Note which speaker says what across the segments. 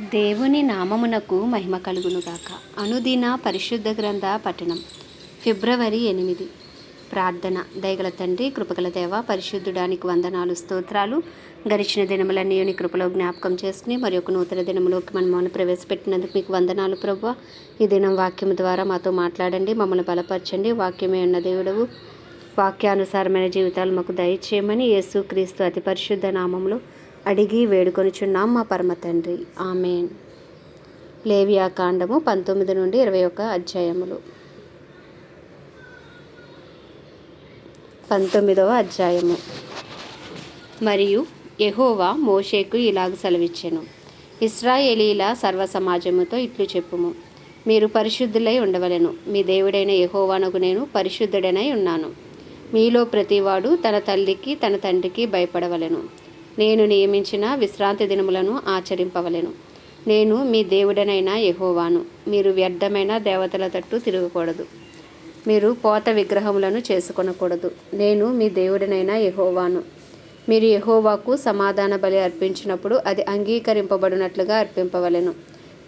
Speaker 1: దేవుని నామమునకు మహిమ కలుగునుగాక. అనుదిన పరిశుద్ధ గ్రంథ పఠనం. ఫిబ్రవరి ఎనిమిది. ప్రార్థన. దయగల తండ్రి కృపగల దేవ పరిశుద్ధుడానికి వందనాలు స్తోత్రాలు. గడిచిన దినములన్నీ కృపలో జ్ఞాపకం చేసుకుని మరి ఒక నూతన దినములోకి మనము ప్రవేశపెట్టినందుకు మీకు వందనాలు ప్రభు ఈ దినం వాక్యం ద్వారా మాతో మాట్లాడండి మమ్మల్ని బలపరచండి. వాక్యమే ఉన్న దేవుడవు. వాక్యానుసారమైన జీవితాలు మాకు దయచేయమని యేసు క్రీస్తు అతి పరిశుద్ధ నామంలో అడిగి వేడుకొనిచున్నాం మా పరమ తండ్రి. ఆమెన్. లేవియా కాండము పంతొమ్మిది నుండి ఇరవై ఒక అధ్యాయములు. పంతొమ్మిదవ అధ్యాయము. మరియు యహోవా మోషేకు ఇలాగ సెలవిచ్చెను. ఇస్రాయేలీల సర్వ సమాజముతో ఇట్లు చెప్పుము. మీరు పరిశుద్ధులై ఉండవలెను. మీ దేవుడైన యహోవానకు నేను పరిశుద్ధుడనై ఉన్నాను. మీలో ప్రతివాడు తన తల్లికి తన తండ్రికి భయపడవలెను. నేను నియమించిన విశ్రాంతి దినములను ఆచరింపవలను. నేను మీ దేవుడనైన యహోవాను. మీరు వ్యర్థమైన దేవతల తట్టు తిరగకూడదు. మీరు పోత విగ్రహములను చేసుకొనకూడదు. నేను మీ దేవుడనైన యహోవాను. మీరు యహోవాకు సమాధాన బలి అర్పించినప్పుడు అది అంగీకరింపబడినట్లుగా అర్పింపవలెను.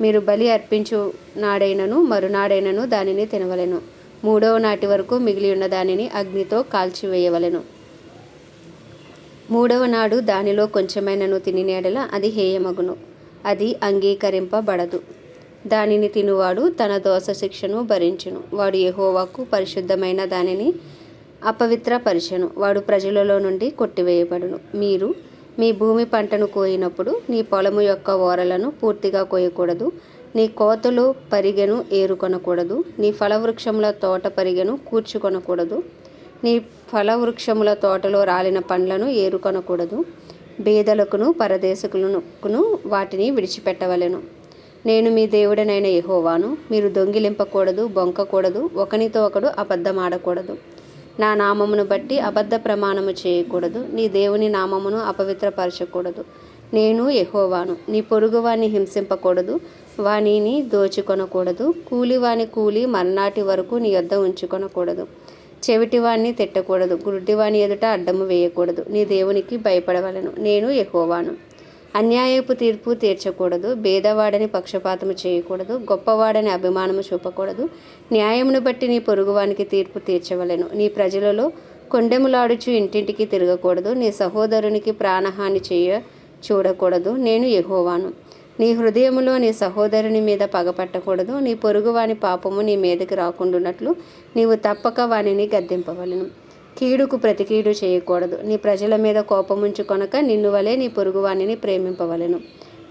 Speaker 1: మీరు బలి అర్పించు నాడైనను మరునాడైనను దానిని తినవలెను. మూడవ నాటి వరకు మిగిలి ఉన్న దానిని అగ్నితో కాల్చివేయవలెను. మూడవ నాడు దానిలో కొంచెమైనను తిని నేడల అది హేయమగును. అది అంగీకరింపబడదు. దానిని తినువాడు తన దోష శిక్షను భరించును. వాడు ఎహోవాకు పరిశుద్ధమైన దానిని అపవిత్రపరిచను. వాడు ప్రజలలో నుండి కొట్టివేయబడును. మీరు మీ భూమి పంటను కోయినప్పుడు నీ పొలము యొక్క ఓరలను పూర్తిగా కోయకూడదు. నీ కోతలు పరిగెను ఏరుకొనకూడదు. నీ ఫలవృక్షముల తోట పరిగెను కూర్చుకొనకూడదు. నీ ఫలవృక్షముల తోటలో రాలిన పండ్లను ఏరుకొనకూడదు. బేదలకును పరదేశకులకును వాటిని విడిచిపెట్టవలెను. నేను మీ దేవుడనైన ఎహోవాను మీరు దొంగిలింపకూడదు బొంకకూడదు ఒకనితో ఒకడు అబద్ధమాడకూడదు. నా నామమును బట్టి అబద్ధ ప్రమాణము చేయకూడదు. నీ దేవుని నామమును అపవిత్రపరచకూడదు. నేను ఎహోవాను నీ పొరుగువాని హింసింపకూడదు. వానిని దోచుకొనకూడదు. కూలివాని కూలి మర్నాటి వరకు నీ యొద్ద ఉంచుకొనకూడదు. చెవిటివాణ్ణి తిట్టకూడదు గుడ్డివాని ఎదుట అడ్డము వేయకూడదు. నీ దేవునికి భయపడవలను నేను ఎహోవాను అన్యాయపు తీర్పు తీర్చకూడదు భేదవాడని పక్షపాతము చేయకూడదు గొప్పవాడని అభిమానము చూపకూడదు. న్యాయమును బట్టి నీ పొరుగువానికి తీర్పు తీర్చవలెను. నీ ప్రజలలో కొండెములాడుచు ఇంటింటికి తిరగకూడదు. నీ సహోదరునికి ప్రాణహాని చేయ చూడకూడదు. నేను ఎహోవాను నీ హృదయములో నీ సహోదరుని మీద పగపట్టకూడదు. నీ పొరుగువాని పాపము నీ మీదకి రాకుండునట్లు నీవు తప్పక వానిని గద్దింపవలను. కీడుకు ప్రతికీడు చేయకూడదు. నీ ప్రజల మీద కోపముంచుకొనక నిన్ను వలె నీ పొరుగువానిని ప్రేమింపవలను.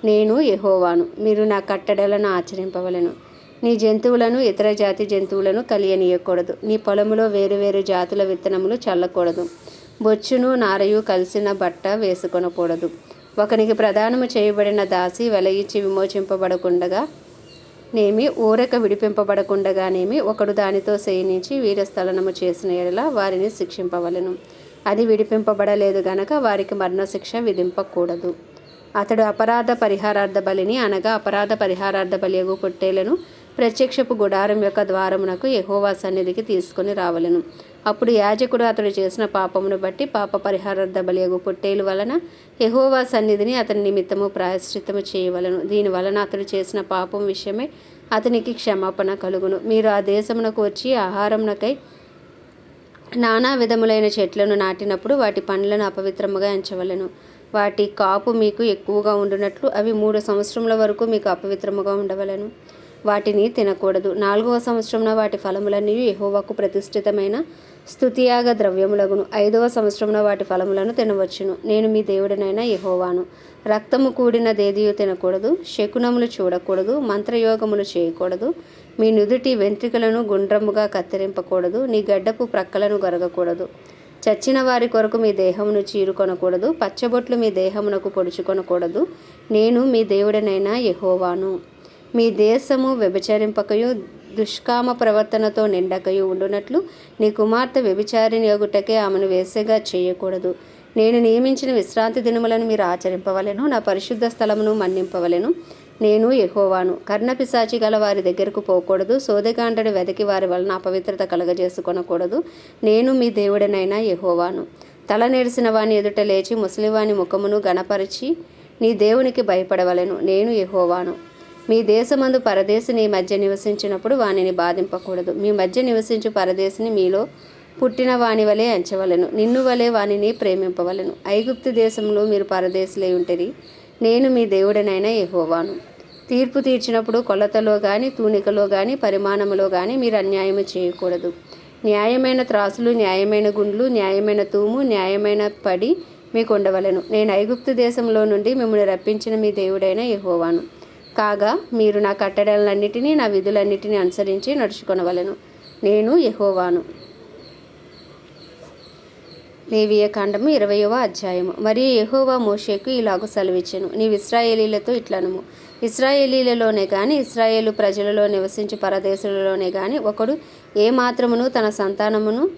Speaker 1: నేను ఎహోవాను మీరు నా కట్టడలను ఆచరింపవలను. నీ జంతువులను ఇతర జాతి జంతువులను కలియనీయకూడదు. నీ పొలములో వేరువేరు జాతుల విత్తనములు చల్లకూడదు. బొచ్చును నారయు కలిసిన బట్ట వేసుకొనకూడదు. ఒకనికి ప్రదానము చేయబడిన దాసి వెల ఇచ్చి విమోచింపబడకుండగా నేమి ఊరక విడిపింపబడకుండగానేమి ఒకడు దానితో శయనించి వీరస్థలనము చేసిన ఎడల వారిని శిక్షింపవలెను. అది విడిపింపబడలేదు గనక వారికి మరణశిక్ష విధింపకూడదు. అతడు అపరాధ పరిహారార్థ బలిని అనగా అపరాధ పరిహారార్థ బలియగు పొట్టేలను ప్రత్యక్షపు గుడారం యొక్క ద్వారమునకు యెహోవా సన్నిధికి తీసుకుని రావలెను. అప్పుడు యాజకుడు అతడు చేసిన పాపమును బట్టి పాప పరిహారార్థ బలియగు పొట్టేలు వలన యహోవా సన్నిధిని అతని నిమిత్తము ప్రాయశ్చిత్తము చేయవలను. దీని వలన అతడు చేసిన పాపం విషయమై అతనికి క్షమాపణ కలుగును. మీరు ఆ దేశమునకు వచ్చి ఆహారమునకై నానా విధములైన చెట్లను నాటినప్పుడు వాటి పండ్లను అపవిత్రముగా ఎంచవలెను. వాటి కాపు మీకు ఎక్కువగా ఉండునట్లు అవి మూడు సంవత్సరముల వరకు మీకు అపవిత్రముగా ఉండవలెను. వాటిని తినకూడదు. నాలుగవ సంవత్సరంలో వాటి ఫలములన్నీ యహోవాకు ప్రతిష్ఠితమైన స్థుతియాగ ద్రవ్యములగును. ఐదవ సంవత్సరంలో వాటి ఫలములను తినవచ్చును. నేను మీ దేవుడినైన యహోవాను. రక్తము కూడిన దేదియు తినకూడదు. శకునములు చూడకూడదు. మంత్రయోగములు చేయకూడదు. మీ నుదుటి వెంట్రుకలను గుండ్రముగా కత్తిరింపకూడదు. నీ గడ్డపు ప్రక్కలను గొరగకూడదు. చచ్చిన వారి కొరకు మీ దేహమును చీరుకొనకూడదు. పచ్చబొట్లు మీ దేహమునకు పొడుచుకొనకూడదు. నేను మీ దేవుడనైనా యహోవాను. మీ దేశము వ్యభిచరింపకయు. దుష్కామ ప్రవర్తనతో నిండకయు ఉండునట్లు నీ కుమార్తె వ్యభిచారిని అగుటకే ఆమెను వేసగా చేయకూడదు. నేను నియమించిన విశ్రాంతి దినములను మీరు ఆచరింపవలను నా పరిశుద్ధ స్థలమును మన్నింపవలెను. నేను ఎహోవాను కర్ణపిశాచి గల వారి దగ్గరకు పోకూడదు. సోదెగాండని వెదకి వారి వలన అపవిత్రత కలగజేసుకొనకూడదు. నేను మీ దేవుడనైనా ఎహోవాను తల నెరిసిన వాని ఎదుట లేచి ముసలివాని ముఖమును గణపరిచి నీ దేవునికి భయపడవలెను. నేను ఎహోవాను మీ దేశమందు పరదేశిని మధ్య నివసించినప్పుడు వానిని బాధింపకూడదు. మీ మధ్య నివసించు పరదేశిని మీలో పుట్టిన వాని వలె ఎంచవలను. నిన్ను వలె వానిని ప్రేమింపవలెను. ఐగుప్తు దేశంలో మీరు పరదేశులై ఉంటరి. నేను మీ దేవుడనైన యెహోవాను. తీర్పు తీర్చినప్పుడు కొలతలో కానీ తూనికలో కానీ పరిమాణములో కానీ మీరు అన్యాయము చేయకూడదు. న్యాయమైన త్రాసులు న్యాయమైన గుండ్లు న్యాయమైన తూము న్యాయమైన పడి మీకు ఉండవలెను నేను ఐగుప్తు దేశంలో నుండి మిమ్మల్ని రప్పించిన మీ దేవుడైన యెహోవాను. కాగా మీరు నా కట్టడలన్నిటినీ నా విధులన్నిటినీ అనుసరించి నడుచుకొనవలెను. నేను యహోవాను. లేవియ కాండము ఇరవయవ అధ్యాయము. మరియు యహోవా మోషేకు ఇలాగ సెలవిచ్చెను. నీవు ఇస్రాయేలీలతో ఇట్లనము. ఇస్రాయేలీలలోనే కానీ ఇస్రాయేలు ప్రజలలో నివసించు పరదేశులలోనే కానీ ఒకడు ఏ మాత్రమును తన సంతానమును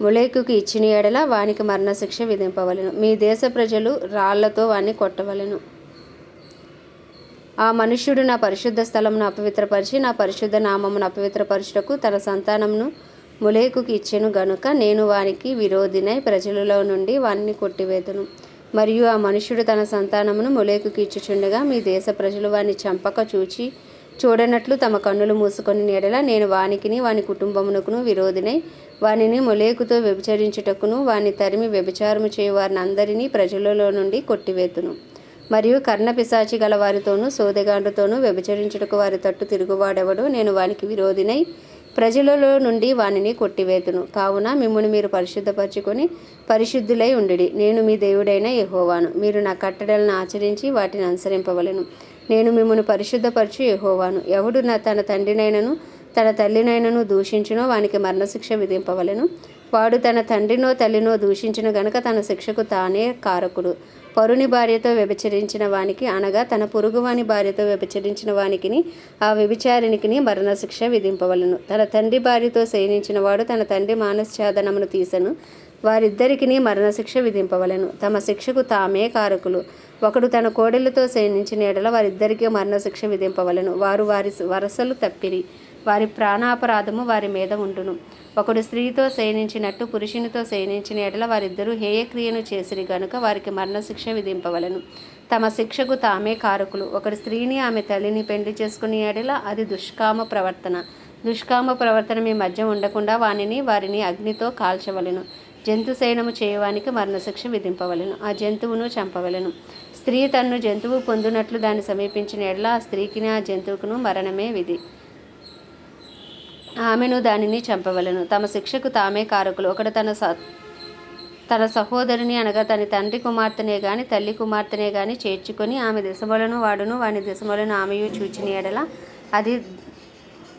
Speaker 1: ములేకుకి ఇచ్చిన ఎడల వానికి మరణశిక్ష విధింపవలెను. మీ దేశ ప్రజలు రాళ్ళతో వాణ్ణి కొట్టవలెను. ఆ మనుష్యుడు నా పరిశుద్ధ స్థలమును అపవిత్రపరిచి నా పరిశుద్ధ నామమును అపవిత్రపరచుటకు తన సంతానమును ములేకుకి ఇచ్చెను గనుక నేను వానికి విరోధినై ప్రజలలో నుండి వానిని కొట్టివేతును. మరియు ఆ మనుష్యుడు తన సంతానమును ములేకుకి ఇచ్చుచుండగా మీ దేశ ప్రజలు వాని చంపక చూచి చూడనట్లు తమ కన్నులు మూసుకొని నీడల నేను వానికిని వాని కుటుంబమునకును విరోధినై వానిని ములేకుతో వ్యభిచరించుటకును వాని తరిమి వ్యభిచారము చేయు వారిని అందరినీ ప్రజలలో నుండి కొట్టివేతును. మరియు కర్ణ పిశాచి గల వారితోనూ సోదెగాండుతోనూ వ్యభిచరించుటకు వారి తట్టు తిరుగువాడెవడు? నేను వానికి విరోధినై ప్రజలలో నుండి వానిని కొట్టివేతును. కావున మిమ్మల్ని మీరు పరిశుద్ధపరచుకొని పరిశుద్ధులై ఉండిడి. నేను మీ దేవుడైన యహోవాను. మీరు నా కట్టడలను ఆచరించి వాటిని అనుసరింపవలెను. నేను మిమ్మల్ని పరిశుద్ధపరచు యహోవాను. ఎవడు నా తన తండ్రినైనను తన తల్లినైనను దూషించునో వానికి మరణశిక్ష విధింపవలెను. వాడు తన తండ్రినో తల్లినో దూషించిన గనక తన శిక్షకు తానే కారకుడు. పరుని భార్యతో వ్యభిచరించిన వానికి అనగా తన పొరుగువాని భార్యతో వ్యభిచరించిన వానికిని ఆ వ్యభిచారినికిని మరణశిక్ష విధింపవలను. తన తండ్రి భార్యతో శయనించిన వాడు తన తండ్రి మానశ్చాదనమును తీసెను. వారిద్దరికిని మరణశిక్ష విధింపవలెను. తమ శిక్షకు తామే కారకులు. ఒకడు తన కోడళ్ళతో శయనించిన ఎడల వారిద్దరికీ మరణశిక్ష విధింపవలెను. వారు వారి వరసలు తప్పిరి. వారి ప్రాణాపరాధము వారి మీద ఉండును. ఒకడు స్త్రీతో శయనించినట్టు పురుషునితో శయనించిన ఎడల వారిద్దరూ హేయక్రియను చేసిరి గనుక వారికి మరణశిక్ష విధింపవలెను. తమ శిక్షకు తామే కారకులు. ఒకడు స్త్రీని ఆమె తల్లిని పెళ్ళి చేసుకుని ఎడల అది దుష్కామ ప్రవర్తన. దుష్కామ ప్రవర్తన మీ మధ్య ఉండకుండా వానిని వారిని అగ్నితో కాల్చవలెను. జంతు శయనము చేయవానికి మరణశిక్ష విధింపవలెను. ఆ జంతువును చంపవలెను. స్త్రీ తన్ను జంతువు పొందినట్లు దాన్ని సమీపించిన ఎడల ఆ స్త్రీకిని ఆ జంతువుకును మరణమే విధి. ఆమెను దానిని చంపవలను. తమ శిక్షకు తామే కారకులు. ఒకడు తన స తన సహోదరుని అనగా తన తండ్రి కుమార్తెనే గాని తల్లి కుమార్తెనే గాని చేర్చుకొని ఆమె దిశములను వాడును. వాని దిశములను ఆమెయు చూచిన ఎడల అది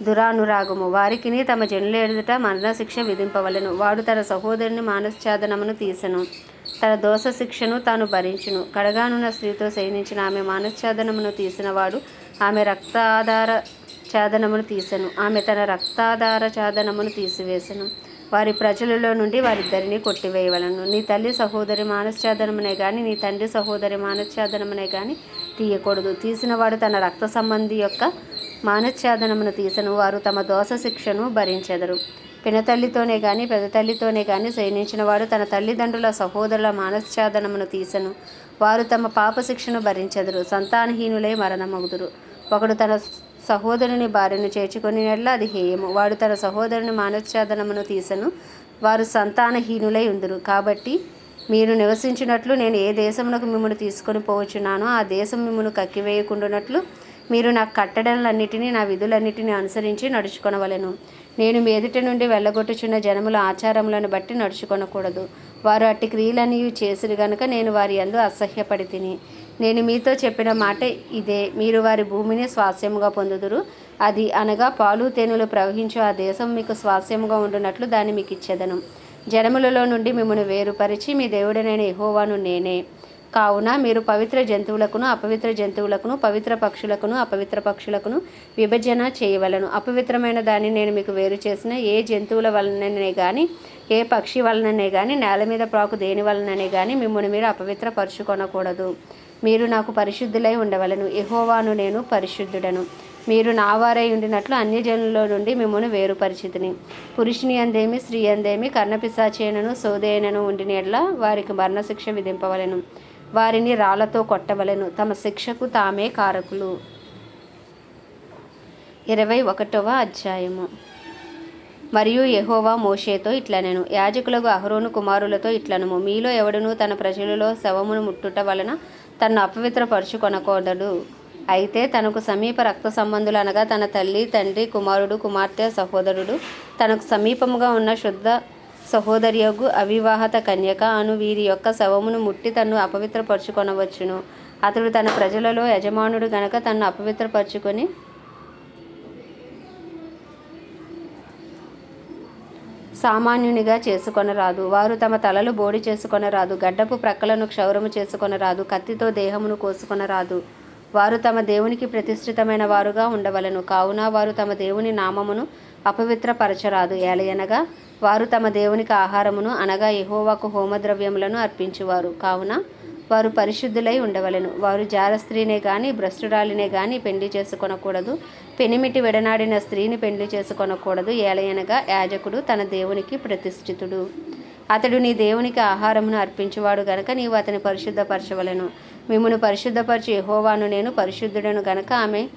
Speaker 1: దురానురాగము. వారికిని తమ జనులు ఎదుట మరణశిక్ష విధింపవలెను. వాడు తన సహోదరుని మానశ్చాదనమును తీసెను. తన దోష శిక్షను తాను భరించును. కడగానున్న స్త్రీతో శయనించిన ఆమె మానశ్చాదనమును తీసిన వాడు ఆమె రక్తాధార చాదనమును తీసెను. ఆమె తన రక్తాధార చాదనమును తీసివేసెను. వారి ప్రజలలో నుండి వారిద్దరిని కొట్టివేయవలను. నీ తల్లి సహోదరి మానశ్చాదనమునే కానీ నీ తండ్రి సహోదరి మానశ్చాదనమునే కానీ తీయకూడదు. తీసినవాడు తన రక్త సంబంధి యొక్క మానశ్చాదనమును తీసను. వారు తమ దోష శిక్షను భరించెదరు. పినతల్లితోనే కానీ పెదతల్లితోనే కానీ శయనించిన వాడు తన తల్లిదండ్రుల సహోదరుల మానశ్చాదనమును తీసెను. వారు తమ పాప శిక్షను భరించెదరు. సంతానహీనులై మరణమగుదురు. ఒకడు తన సహోదరుని భార్యను చేర్చుకొని ఎడల అది హేయము. వాడు తన సహోదరుని మానశ్చాదనమును తీసను. వారు సంతానహీనులై ఉందురు. కాబట్టి మీరు నివసించినట్లు నేను ఏ దేశమునకు మిమ్మల్ని తీసుకొని పోవచ్చున్నానో ఆ దేశం మిమ్మల్ని కక్కివేయకుండానట్లు మీరు నా కట్టడలన్నిటినీ నా విధులన్నిటినీ అనుసరించి నడుచుకొనవలెను. నేను మీ నుండి వెళ్ళగొట్టుచున్న జనముల ఆచారములను బట్టి నడుచుకొనకూడదు. వారు అట్టి క్రియలన్నీ చేసిరు గనుక నేను వారి అందు అసహ్యపడి తిని నేను మీతో చెప్పిన మాట ఇదే. మీరు వారి భూమిని స్వాస్యముగా పొందుదురు. అది అనగా పాలు తేనెలు ప్రవహించు ఆ దేశం మీకు స్వాస్యముగా ఉండునట్లు దాన్ని మీకు ఇచ్చేదను. జనములలో నుండి మిమ్మల్ని వేరుపరిచి మీ దేవుడనైన ఎహోవాను నేనే. కావున మీరు పవిత్ర జంతువులకును అపవిత్ర జంతువులకును పవిత్ర పక్షులకును అపవిత్ర పక్షులకును విభజన చేయవలను. అపవిత్రమైన దాన్ని నేను మీకు వేరు చేసిన ఏ జంతువుల వలననే కానీ ఏ పక్షి వలననే కానీ నేల మీద ప్రాకు దేని వలననే కానీ మిమ్మల్ని మీరు అపవిత్రపరుచుకొనకూడదు. మీరు నాకు పరిశుద్ధులై ఉండవలను. ఎహోవాను నేను పరిశుద్ధుడను. మీరు నావారై ఉండినట్లు అన్యజనుల నుండి మిమ్మల్ని వేరుపరిచితిని. పురుషుని అందేమి స్త్రీ అందేమి కర్ణపిశాచేనను సోదేనను ఉండిన ఎడ్ల వారికి మరణశిక్ష విధింపవలెను. వారిని రాళ్ళతో కొట్టవలెను. తమ శిక్షకు తామే కారకులు. ఇరవై ఒకటవ అధ్యాయము. మరియు యహోవా మోషేతో ఇట్లనెను. యాజకులకు అహరోను కుమారులతో ఇట్లనము. మీలో ఎవడును తన ప్రజలలో శవమును ముట్టుట వలన తన్ను అపవిత్రపరుచుకొనకూడదు. అయితే తనకు సమీప రక్త సంబంధులు అనగా తన తల్లి తండ్రి కుమారుడు కుమార్తె సహోదరుడు తనకు సమీపముగా ఉన్న శుద్ధ సహోదరియగు అవివాహత కన్యక అను వీరి యొక్క శవమును ముట్టి తన్ను అపవిత్రపరుచుకొనవచ్చును. అతడు తన ప్రజలలో యజమానుడు గనక తన్ను అపవిత్రపరుచుకొని సామాన్యునిగా చేసుకొనరాదు. వారు తమ తలలు బోడి చేసుకొనరాదు. గడ్డపు ప్రక్కలను క్షౌరము చేసుకొనరాదు. కత్తితో దేహమును కోసుకొనరాదు. వారు తమ దేవునికి ప్రతిష్ఠితమైన వారుగా ఉండవలను. కావున వారు తమ దేవుని నామమును అపవిత్రపరచరాదు. ఏలయనగా వారు తమ దేవునికి ఆహారమును అనగా ఎహోవాకు హోమద్రవ్యములను అర్పించువారు. కావున వారు పరిశుద్ధులై ఉండవలెను. వారు జార స్త్రీనే కానీ భ్రష్టురాలినే కానీ పెళ్ళి చేసుకొనకూడదు. పెనిమిటి విడనాడిన స్త్రీని పెళ్ళి చేసుకొనకూడదు. ఏలయనగా యాజకుడు తన దేవునికి ప్రతిష్ఠితుడు. అతడు నీ దేవునికి ఆహారమును అర్పించువాడు గనక నీవు అతని పరిశుద్ధపరచవలెను. మిమ్మును పరిశుద్ధపరచు ఎహోవాను నేను పరిశుద్ధుడను గనక ఆమె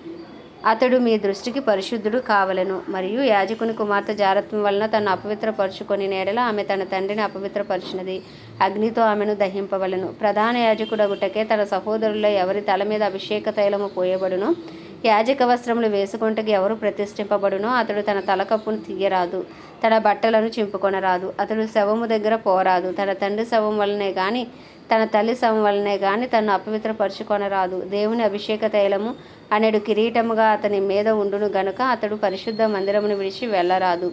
Speaker 1: అతడు మీ దృష్టికి పరిశుద్ధుడు కావలెను. మరియు యాజకుని కుమార్తె జారత్వం వలన తను అపవిత్రపరుచుకొని నేడల ఆమె తన తండ్రిని అపవిత్రపరిచినది. అగ్నితో ఆమెను దహింపవలెను. ప్రధాన యాజకుడగుటకే తన సహోదరుల్లో ఎవరి తల మీద అభిషేక తైలము పోయబడును. యాజక వస్త్రములు వేసుకుంటకి ఎవరు ప్రతిష్ఠింపబడునో అతడు తన తలకప్పును తీయరాదు. తన బట్టలను చింపుకొనరాదు. అతడు శవము దగ్గర పోరాదు. తన తండ్రి శవం వలనే కానీ తన తల్లి శవం వలనే కానీ తను అపవిత్రపరుచుకొనరాదు. దేవుని అభిషేక తైలము అనేడు కిరీటముగా అతని మీద ఉండును గనుక అతడు పరిశుద్ధ మందిరమును విడిచి వెళ్ళరాదు.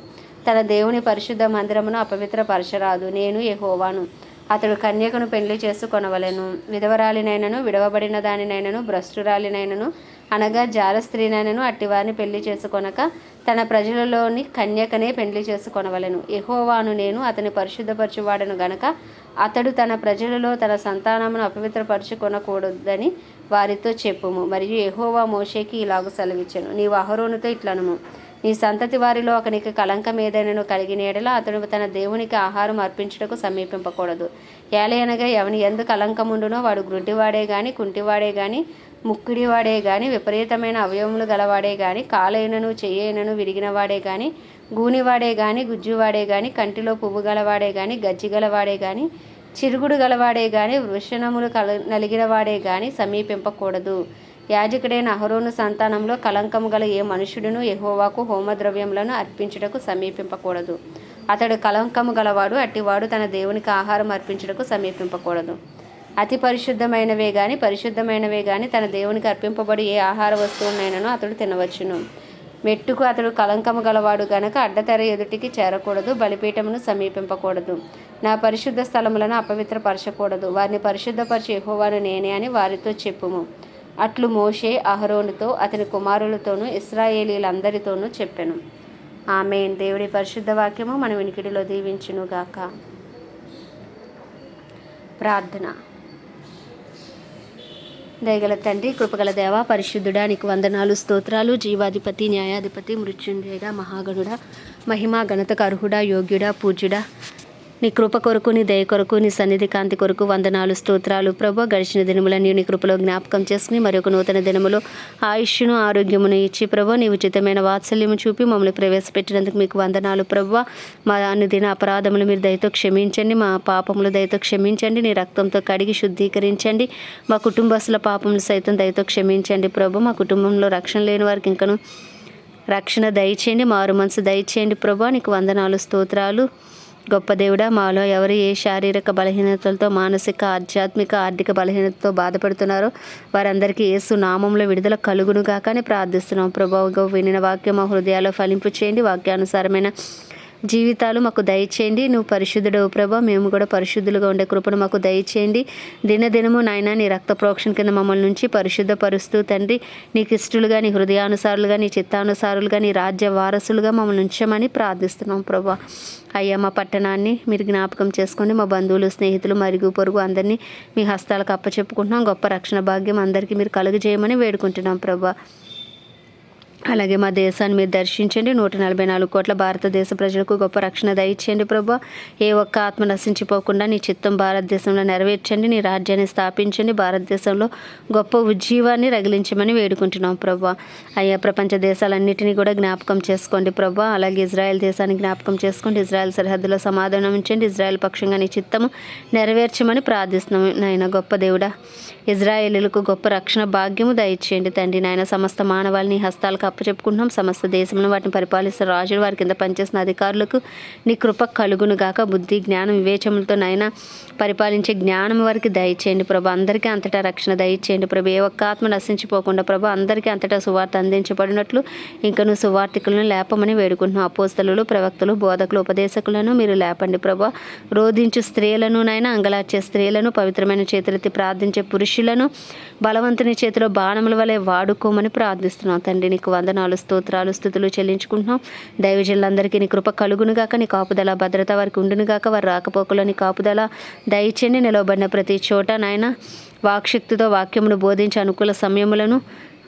Speaker 1: తన దేవుని పరిశుద్ధ మందిరమును అపవిత్రపరచరాదు. నేను యెహోవాను. అతడు కన్యకను పెళ్ళి చేసుకొనవలెను. విధవరాలినైనను విడవబడిన దానినైనను భ్రష్టురాలినైనను అనగా జార స్త్రీనైనను అట్టివారిని పెళ్ళి చేసుకొనక తన ప్రజలలోని కన్యకనే పెళ్ళి చేసుకొనవలెను. ఎహోవాను నేను అతని పరిశుద్ధపరచువాడను గనక అతడు తన ప్రజలలో తన సంతానమును అపవిత్రపరచుకొనకూడదని వారితో చెప్పుము. మరియు ఎహోవా మోషేకి ఇలాగు సెలవిచ్చాను. నీవు అహరోనుతో ఇట్లనుము. నీ సంతతి వారిలో ఒకనికి కళంకం ఏదైనాను కలిగిన ఎడల అతడు తన దేవునికి ఆహారం అర్పించుటకు సమీపింపకూడదు. ఏలయనగా ఎవని ఎందు కలంకముండునో వాడు గ్రుడ్డివాడే గాని కుంటివాడే గాని ముక్కిడివాడే గాని విపరీతమైన అవయవములు గలవాడే గాని కాలైనను చెయ్యైనను విరిగినవాడే గాని గూనివాడే గాని గుజ్జువాడే గాని కంటిలో పువ్వు గలవాడే గాని గజ్జి గలవాడే గాని చిరుగుడు గలవాడే గాని వృషణములు కల నలిగినవాడే గాని సమీపింపకూడదు. యాజకుడైన అహరోను సంతానంలో కలంకము గల ఏ మనుషుడును ఎహోవాకు హోమద్రవ్యములను అర్పించుటకు సమీపింపకూడదు. అతడు కలంకము గలవాడు అట్టివాడు తన దేవునికి ఆహారం అర్పించుటకు సమీపింపకూడదు. అతి పరిశుద్ధమైనవే గాని పరిశుద్ధమైనవే గాని తన దేవునికి అర్పింపబడి ఏ ఆహార వస్తువునైనానో అతడు తినవచ్చును. మెట్టుకు అతడు కలంకము గలవాడు గనక అడ్డతెర ఎదుటికి చేరకూడదు బలిపీఠమును సమీపింపకూడదు. నా పరిశుద్ధ స్థలములను అపవిత్రపరచకూడదు. వారిని పరిశుద్ధపరచు యెహోవాను నేనే అని వారితో చెప్పుము. అట్లు మోషే అహరోనుతో అతని కుమారులతోనూ ఇస్రాయేలీలందరితోనూ చెప్పెను. ఆమె దేవుడి పరిశుద్ధ వాక్యము మన వినికిడిలో దీవించునుగాక. ప్రార్థన. దయగల తండ్రి కృపగల దేవ పరిశుద్ధుడా నీకు వందనాలు స్తోత్రాలు జీవాధిపతి న్యాయాధిపతి మృత్యుంజయుడా మహాగణుడా మహిమా ఘనతకు అర్హుడా యోగ్యుడా పూజ్యుడా. నీ కృప కొరకు నీ దయ కొరకు నీ సన్నిధి కాంతి కొరకు వందనాలు స్తోత్రాలు. ప్రభు గడిచిన దినములన్నీ నీ కృపలో జ్ఞాపకం చేసుకుని మరి ఒక నూతన దినములో ఆయుష్ను ఆరోగ్యమును ఇచ్చి ప్రభు నీ ఉచితమైన వాత్సల్యము చూపి మమ్మల్ని ప్రవేశపెట్టినందుకు మీకు వందనాలు ప్రభు. మా అన్ని దిన అపరాధములు మీరు దయతో క్షమించండి మా పాపములు దయతో క్షమించండి నీ రక్తంతో కడిగి శుద్ధీకరించండి. మా కుటుంబస్తుల పాపములు సైతం దయతో క్షమించండి ప్రభు. మా కుటుంబంలో రక్షణ లేని వారికి ఇంకను రక్షణ దయచేయండి మారు మనసు దయచేయండి ప్రభా. నీకు వందనాలు స్తోత్రాలు. గొప్ప దేవుడా మాలో ఎవరు ఏ శారీరక బలహీనతలతో మానసిక ఆధ్యాత్మిక ఆర్థిక బలహీనతతో బాధపడుతున్నారో వారందరికీ ఏసు నామంలో విడుదల కలుగును గాక ప్రార్థిస్తున్నాం. ప్రభావ వినిన వాక్యం మా హృదయాల్లో ఫలింపు చేయండి. వాక్యానుసారమైన జీవితాలు మాకు దయచేయండి. నువ్వు పరిశుద్ధుడవు ప్రభా. మేము కూడా పరిశుద్ధులుగా ఉండే కృపను మాకు దయచేయండి. దినదినము నాయన నీ రక్త ప్రోక్షణ కింద మమ్మల్ని నుంచి పరిశుద్ధపరుస్తూ తండ్రి నీకు ఇష్టలుగా నీ హృదయానుసారులుగా నీ చిత్తానుసారులుగా నీ రాజ్య వారసులుగా మమ్మల్ని ఉంచమని ప్రార్థిస్తున్నాం ప్రభా. అయ్యా మా పట్టణాన్ని మీరు జ్ఞాపకం చేసుకొని మా బంధువులు స్నేహితులు మరుగు పొరుగు అందరినీ మీ హస్తాలకు అప్పచెప్పుకుంటున్నాం. గొప్ప రక్షణ భాగ్యం అందరికీ మీరు కలుగజేయమని వేడుకుంటున్నాం ప్రభా. అలాగే మా దేశాన్ని మీరు దర్శించండి. నూట నలభై నాలుగు కోట్ల భారతదేశ ప్రజలకు గొప్ప రక్షణ దయచేయండి ప్రభా. ఏ ఒక్క ఆత్మ నశించిపోకుండా నీ చిత్తం భారతదేశంలో నెరవేర్చండి. నీ రాజ్యాన్ని స్థాపించండి. భారతదేశంలో గొప్ప ఉజ్జీవాన్ని రగిలించమని వేడుకుంటున్నాం ప్రభా. అయ్యా ప్రపంచ దేశాలన్నిటినీ కూడా జ్ఞాపకం చేసుకోండి ప్రభా. అలాగే ఇజ్రాయెల్ దేశాన్ని జ్ఞాపకం చేసుకోండి. ఇజ్రాయెల్ సరిహద్దులో సమాధానం ఉంచండి. ఇజ్రాయెల్ పక్షంగా నీ చిత్తము నెరవేర్చమని ప్రార్థిస్తున్నాం నాయన గొప్ప దేవుడా. ఇజ్రాయేలీలకు గొప్ప రక్షణ భాగ్యము దయచేయండి తండ్రి నాయన. సమస్త మానవాళిని హస్తాలకు అప్పచెప్పుకుంటున్నాం. సమస్త దేశంలో వాటిని పరిపాలిస్తున్న రాజులు వారి కింద పనిచేసిన అధికారులకు నీ కృప కలుగును గాక. బుద్ధి జ్ఞానం వివేచములతో నాయన పరిపాలించే జ్ఞానం వారికి దయచేయండి ప్రభు. అందరికీ అంతటా రక్షణ దయచేయండి ప్రభు. ఏ ఒక్క ఆత్మ నశించిపోకుండా ప్రభు అందరికీ అంతటా సువార్త అందించబడినట్లు ఇంకను సువార్థికులను లేపమని వేడుకుంటున్నాం. అపోస్తలు ప్రవక్తలు బోధకులు ఉపదేశకులను మీరు లేపండి ప్రభు. రోధించు స్త్రీలను నైనా అంగలార్చే స్త్రీలను పవిత్రమైన చేతులెత్తి ప్రార్థించే మనుషులను బలవంతుని చేతిలో బాణముల వలె వాడుకోమని ప్రార్థిస్తున్నాం. తండ్రి నీకు వందనాలు స్తోత్రాలు స్థుతులు చెల్లించుకుంటున్నాం. దైవజనులందరికీ నీ కృప కలుగునుగాక నీ కాపుదల భద్రత వారికి ఉండునుగాక వారు రాకపోకలో నీ కాపుదల దయచేయండి. నిలవబడిన ప్రతి చోట నాయన వాక్శక్తితో వాక్యమును బోధించే అనుకూల సమయములను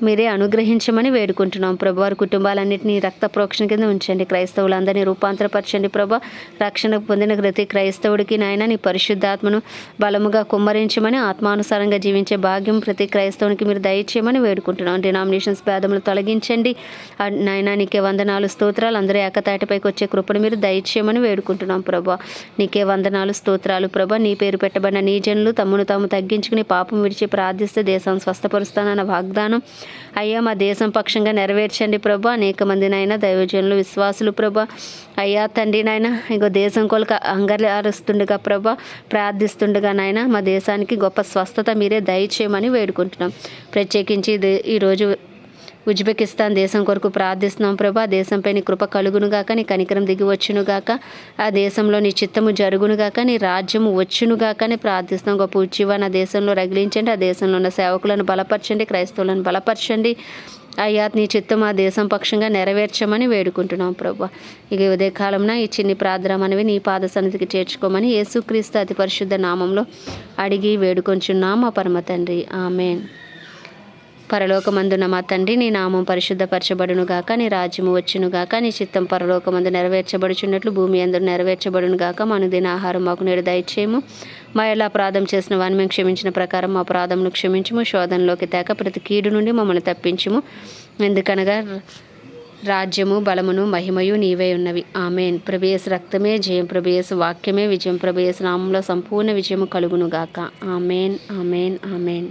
Speaker 1: మీరే అనుగ్రహించమని వేడుకుంటున్నాం. ప్రభు వారి కుటుంబాలన్నింటినీ రక్త ప్రోక్షణ కింద ఉంచండి. క్రైస్తవులందరినీ రూపాంతరపరచండి. ప్రభు రక్షణ పొందిన ప్రతి క్రైస్తవుడికి నాయన నీ పరిశుద్ధాత్మను బలముగా కుమ్మరించమని ఆత్మానుసారంగా జీవించే భాగ్యం ప్రతి క్రైస్తవునికి మీరు దయచేయమని వేడుకుంటున్నాం. డినామినేషన్స్ భేదములు తొలగించండి. నాయన నీకే వందనాలు స్తోత్రాలు. అందరూ ఏకతాటిపైకి వచ్చే కృపను మీరు దయచేయమని వేడుకుంటున్నాం ప్రభు. నీకే వందనాలు స్తోత్రాలు ప్రభ. నీ పేరు పెట్టబడిన నీ జనులు తమ్మును తాము తగ్గించుకుని పాపం విడిచి ప్రార్థిస్తే దేశాన్ని స్వస్థపరుస్తానన్న వాగ్దానం అయ్యా మా దేశం పక్షంగా నెరవేర్చండి ప్రభా. అనేక మంది నాయన దైవజనులు విశ్వాసులు ప్రభా. అయ్యా తండ్రి నాయన ఇంకో దేశం కొలకు అంగలారుస్తుండగా ప్రభా. ప్రార్థిస్తుండగా నాయన మా దేశానికి గొప్ప స్వస్థత మీరే దయచేయమని వేడుకుంటున్నాం. ప్రత్యేకించి ఇది- ఈరోజు ఉజ్బెకిస్తాన్ దేశం కొరకు ప్రార్థిస్తున్నాం ప్రభా. దేశంపై నీ కృప కలుగునుగాక నీ కనికరం దిగి వచ్చునుగాక ఆ దేశంలో నీ చిత్తము జరుగునుగాక నీ రాజ్యము వచ్చునుగాక అని ప్రార్థిస్తున్నాం. గొప్ప ఉజ్జీవ నా దేశంలో రగిలించండి ఆ దేశంలో ఉన్న సేవకులను బలపరచండి క్రైస్తవులను బలపరచండి. అయ్యా నీ చిత్తం ఆ దేశం పక్షంగా నెరవేర్చమని వేడుకుంటున్నాం ప్రభా. ఇక ఈ ఉదయకాలంన ఈ చిన్ని ప్రార్థన అనేవి నీ పాద సన్నిధికి చేర్చుకోమని యేసుక్రీస్తు అతి పరిశుద్ధ నామంలో అడిగి వేడుకొంచున్నాం మా పరమ తండ్రి. ఆమెన్. పరలోకమందున మా తండ్రి నీ నామం పరిశుద్ధపరచబడును గాక నీ రాజ్యము వచ్చును గాక నీ చిత్తం పరలోకమందు నెరవేర్చబడుచున్నట్లు భూమి అందరు నెరవేర్చబడును గాక మన దిన ఆహారం మాకు నేడు దయచేయము మా ఎలా అపరాధం చేసిన వారిని మేము క్షమించిన ప్రకారం మా అపరాధమును క్షమించము. శోధనలోకి తేక ప్రతి కీడు నుండి మమ్మల్ని తప్పించుము. ఎందుకనగా రాజ్యము బలమును మహిమయు నీవే ఉన్నవి. ఆమెన్. ప్రభేస్ రక్తమే జయం ప్రభేస్ వాక్యమే విజయం ప్రభేస్ నామంలో సంపూర్ణ విజయము కలుగును గాక ఆమెన్ ఆమెన్ ఆమెన్.